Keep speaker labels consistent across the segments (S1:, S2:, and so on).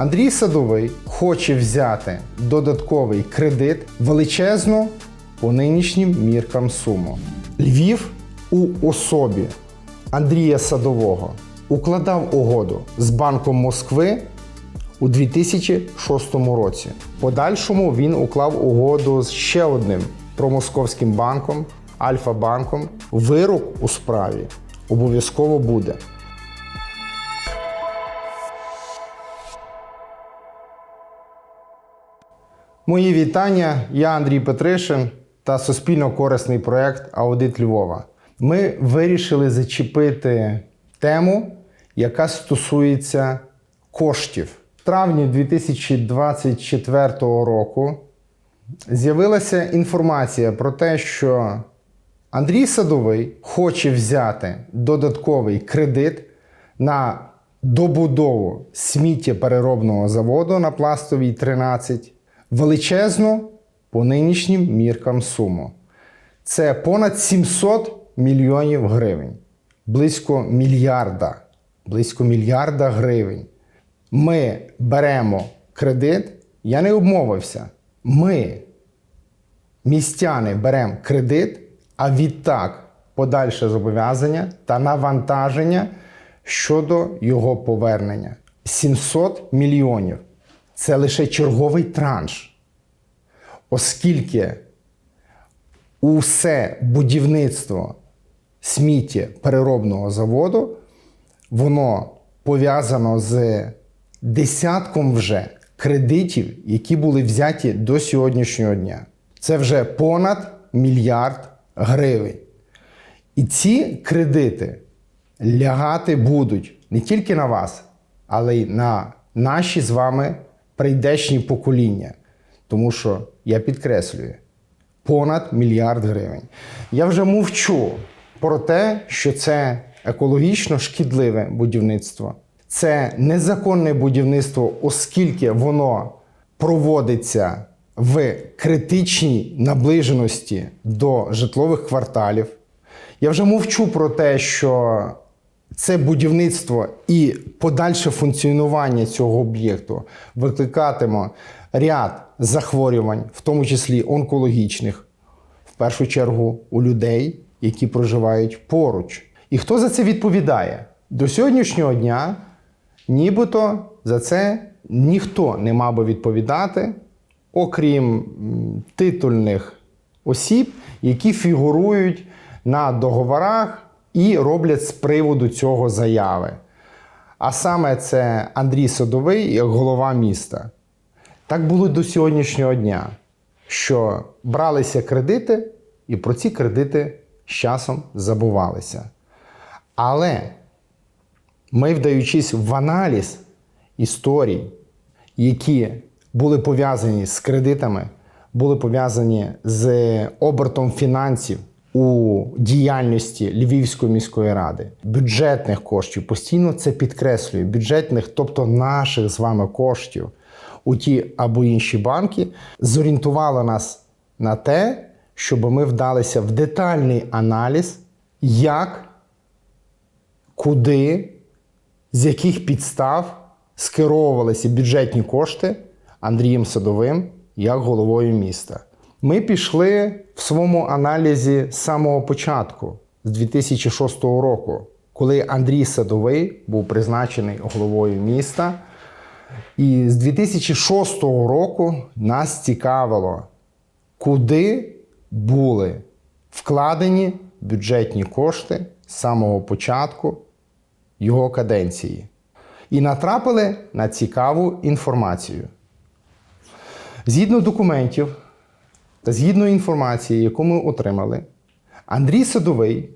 S1: Андрій Садовий хоче взяти додатковий кредит величезну по нинішнім міркам суму. Львів у особі Андрія Садового укладав угоду з Банком Москви у 2006 році. Подальшому він уклав угоду з ще одним промосковським банком Альфа-банком. Вирок у справі обов'язково буде. Мої вітання. Я Андрій Петришин та суспільно корисний проект Аудит Львова. Ми вирішили зачепити тему, яка стосується коштів. В травні 2024 року з'явилася інформація про те, що Андрій Садовий хоче взяти додатковий кредит на добудову сміттєпереробного заводу на пластовій 13 величезну по нинішнім міркам суму. Це понад 700 мільйонів гривень, близько мільярда, близько мільярда гривень. Ми беремо кредит, я не обмовився. Ми, містяни, беремо кредит, а відтак подальше зобов'язання та навантаження щодо його повернення. 700 мільйонів це лише черговий транш, оскільки усе будівництво сміття переробного заводу, воно пов'язано з десятком вже кредитів, які були взяті до сьогоднішнього дня. Це вже понад мільярд гривень. І ці кредити лягати будуть не тільки на вас, але й на наші з вами прийдешні покоління. Тому що я підкреслюю, понад мільярд гривень. Я вже мовчу про те, що це екологічно шкідливе будівництво. Це незаконне будівництво, оскільки воно проводиться в критичній наближеності до житлових кварталів. Я вже мовчу про те, що це будівництво і подальше функціонування цього об'єкту викликатиме ряд захворювань, в тому числі онкологічних, в першу чергу у людей, які проживають поруч. І хто за це відповідає? До сьогоднішнього дня, нібито за це ніхто не мав би відповідати, окрім титульних осіб, які фігурують на договорах і роблять з приводу цього заяви. А саме це Андрій Садовий як голова міста. Так було до сьогоднішнього дня, що бралися кредити, і про ці кредити з часом забувалися. Але ми, вдаючись в аналіз історій, які були пов'язані з кредитами, були пов'язані з обертом фінансів у діяльності Львівської міської ради, бюджетних коштів, постійно це підкреслюю, бюджетних, тобто наших з вами коштів. У ті або інші банки, зорієнтувало нас на те, щоб ми вдалися в детальний аналіз, як, куди, з яких підстав скеровувалися бюджетні кошти Андрієм Садовим як головою міста. Ми пішли в своєму аналізі з самого початку, з 2006 року, коли Андрій Садовий був призначений головою міста. І з 2006 року нас цікавило, куди були вкладені бюджетні кошти з самого початку його каденції. І натрапили на цікаву інформацію. Згідно документів та згідно інформації, яку ми отримали, Андрій Садовий,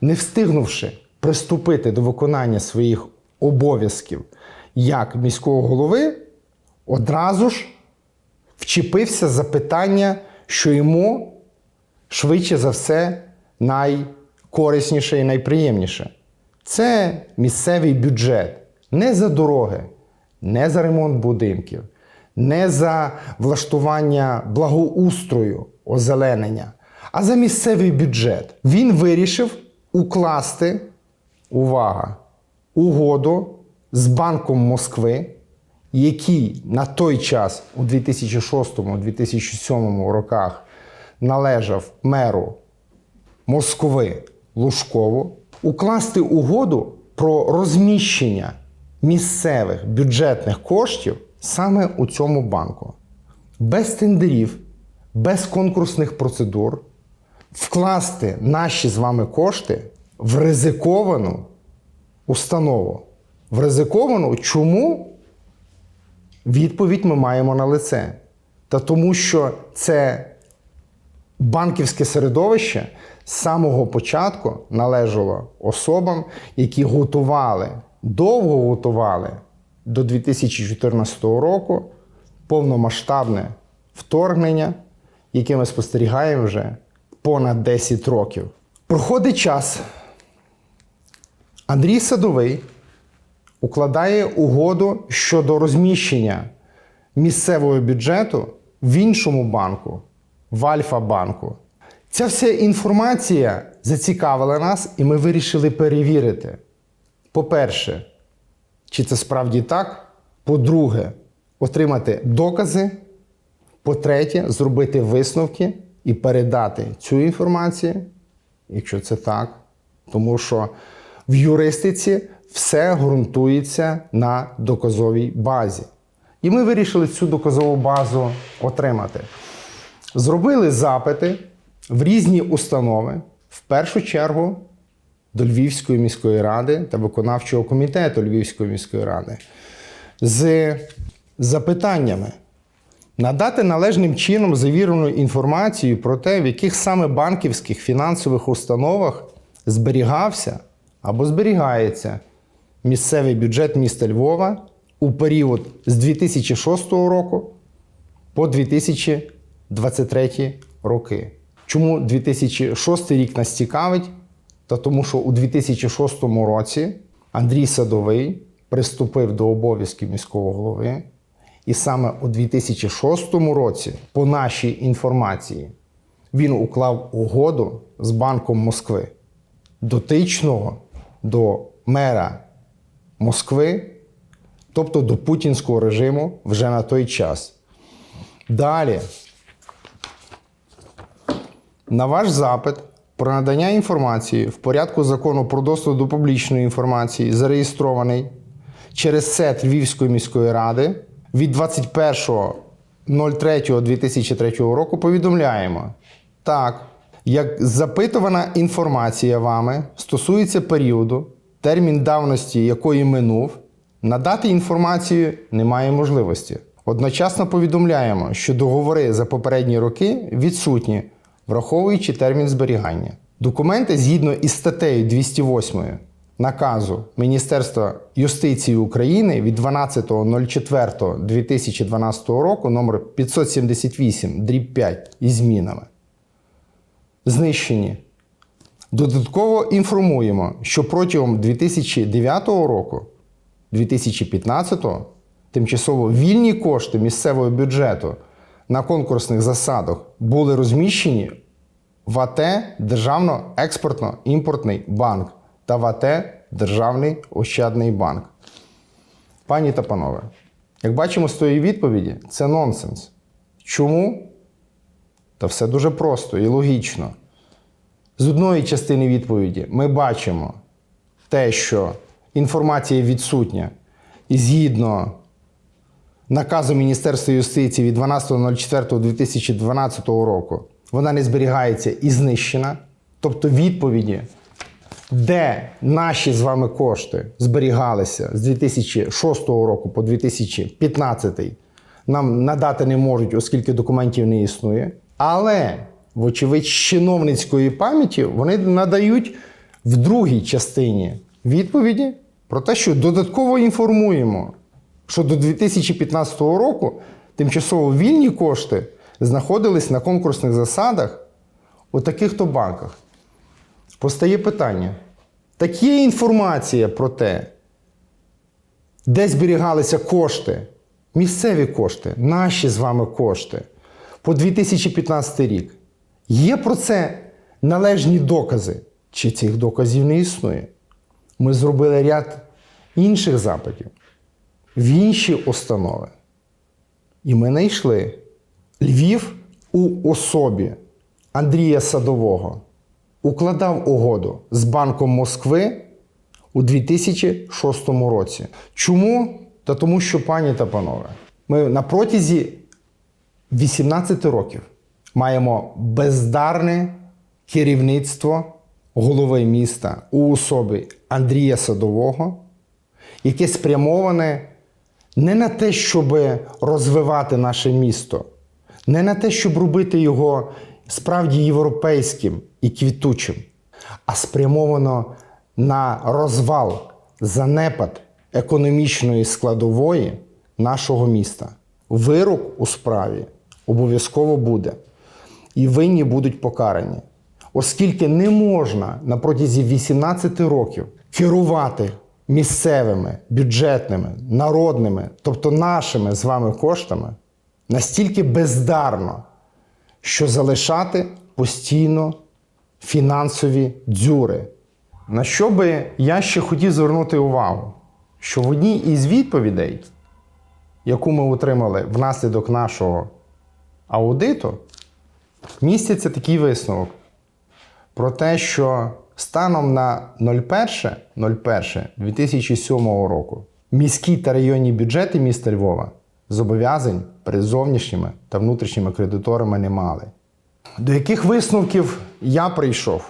S1: не встигнувши приступити до виконання своїх обов'язків як міського голови, одразу ж вчепився за питання, що йому швидше за все найкорисніше і найприємніше. Це місцевий бюджет. Не за дороги, не за ремонт будинків, не за влаштування благоустрою, озеленення, а за місцевий бюджет. Він вирішив укласти, увага, угоду з Банком Москви, який на той час у 2006-2007 роках належав меру Москви Лужкову, укласти угоду про розміщення місцевих бюджетних коштів саме у цьому банку. Без тендерів, без конкурсних процедур, вкласти наші з вами кошти в ризиковану установу. В ризиковану чому? Відповідь ми маємо на лице. Та тому, що це банківське середовище з самого початку належало особам, які готували, довго готували до 2014 року повномасштабне вторгнення, яке ми спостерігаємо вже понад 10 років. Проходить час. Андрій Садовий укладає угоду щодо розміщення місцевого бюджету в іншому банку, в Альфа-банку. Ця вся інформація зацікавила нас, і ми вирішили перевірити. По-перше, чи це справді так? По-друге, отримати докази. По-третє, зробити висновки і передати цю інформацію, якщо це так, тому що в юристиці все ґрунтується на доказовій базі. І ми вирішили цю доказову базу отримати. Зробили запити в різні установи, в першу чергу до Львівської міської ради та виконавчого комітету Львівської міської ради з запитаннями. Надати належним чином завірену інформацію про те, в яких саме банківських фінансових установах зберігався або зберігається місцевий бюджет міста Львова у період з 2006 року по 2023 роки. Чому 2006 рік нас цікавить? Та тому, що у 2006 році Андрій Садовий приступив до обов'язків міського голови. І саме у 2006 році, по нашій інформації, він уклав угоду з Банком Москви, дотичного до мера Москви, тобто до путінського режиму вже на той час. Далі, на ваш запит про надання інформації в порядку закону про доступ до публічної інформації, зареєстрований через СЕТ Львівської міської ради від 21.03.2003 року повідомляємо. Так, як запитувана інформація вами стосується періоду, термін давності якої минув, надати інформацію немає можливості. Одночасно повідомляємо, що договори за попередні роки відсутні, враховуючи термін зберігання. Документи згідно із статтею 208 наказу Міністерства юстиції України від 12.04.2012 року номер 578 дріб 5 із змінами. Знищені. Додатково інформуємо, що протягом 2009 року, 2015 тимчасово вільні кошти місцевого бюджету на конкурсних засадах були розміщені в АТ Державно експортно-імпортний банк та в АТ Державний Ощадний банк. Пані та панове, як бачимо з тої відповіді, це нонсенс. Чому? Та все дуже просто і логічно. З одної частини відповіді ми бачимо те, що інформація відсутня, і згідно наказу Міністерства юстиції від 12.04.2012 року вона не зберігається і знищена. Тобто відповіді, де наші з вами кошти зберігалися з 2006 року по 2015, нам надати не можуть, оскільки документів не існує. Але, вочевидь, чиновницької пам'яті вони надають в другій частині відповіді про те, що додатково інформуємо, що до 2015 року тимчасово вільні кошти знаходились на конкурсних засадах у таких-то банках. Постає питання: так є інформація про те, де зберігалися кошти, місцеві кошти, наші з вами кошти по 2015 рік. Є про це належні докази, чи цих доказів не існує? Ми зробили ряд інших запитів. В інші установи. І ми знайшли Львів у особі Андрія Садового укладав угоду з Банком Москви у 2006 році. Чому? Та тому, що, пані та панове, ми на протязі 18 років маємо бездарне керівництво голови міста у особі Андрія Садового, яке спрямоване не на те, щоб розвивати наше місто, не на те, щоб робити його справді європейським і квітучим, а спрямовано на розвал, занепад економічної складової нашого міста. Вирок у справі обов'язково буде, і винні будуть покарані, оскільки не можна на протязі 18 років керувати місцевими, бюджетними, народними, тобто нашими з вами коштами, настільки бездарно, що залишати постійно фінансові дзюри. На що би я ще хотів звернути увагу, що в одній із відповідей, яку ми отримали внаслідок нашого аудиту, міститься такий висновок про те, що станом на 01.01.2007 року міські та районні бюджети міста Львова зобов'язань перед зовнішніми та внутрішніми кредиторами не мали. До яких висновків я прийшов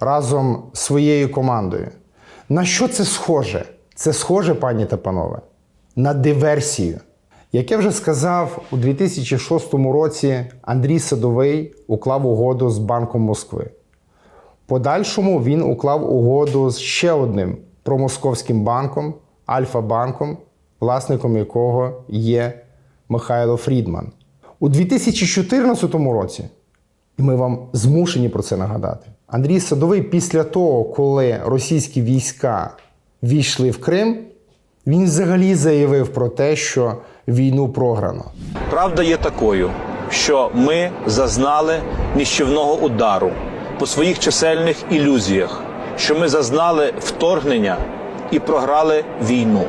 S1: разом з своєю командою? На що це схоже? Це схоже, пані та панове, на диверсію. Як я вже сказав, у 2006 році Андрій Садовий уклав угоду з Банком Москви. Подальшому він уклав угоду з ще одним промосковським банком Альфа-банком, власником якого є Михайло Фрідман. У 2014 році, і ми вам змушені про це нагадати, Андрій Садовий після того, коли російські війська війшли в Крим, він взагалі заявив про те, що війну програно.
S2: Правда є такою, що ми зазнали ніщівного удару по своїх чисельних ілюзіях, що ми зазнали вторгнення і програли війну.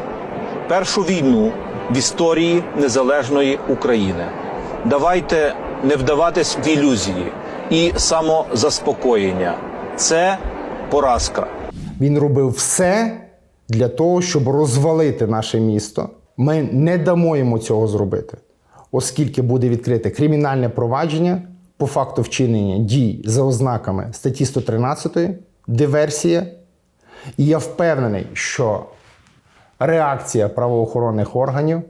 S2: Першу війну в історії незалежної України. Давайте не вдаватись в ілюзії і самозаспокоєння. Це поразка.
S1: Він робив все для того, щоб розвалити наше місто. Ми не дамо йому цього зробити, оскільки буде відкрите кримінальне провадження по факту вчинення дій за ознаками статті 113, диверсія. І я впевнений, що реакція правоохоронних органів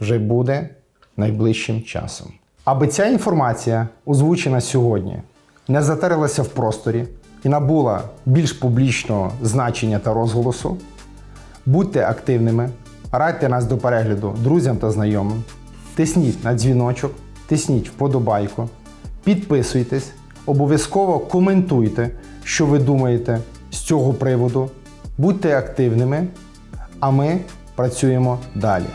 S1: вже буде найближчим часом. Аби ця інформація, озвучена сьогодні, не затерилася в просторі і набула більш публічного значення та розголосу, будьте активними, радьте нас до перегляду друзям та знайомим, тисніть на дзвіночок, тисніть вподобайку, підписуйтесь, обов'язково коментуйте, що ви думаєте з цього приводу. Будьте активними, а ми працюємо далі.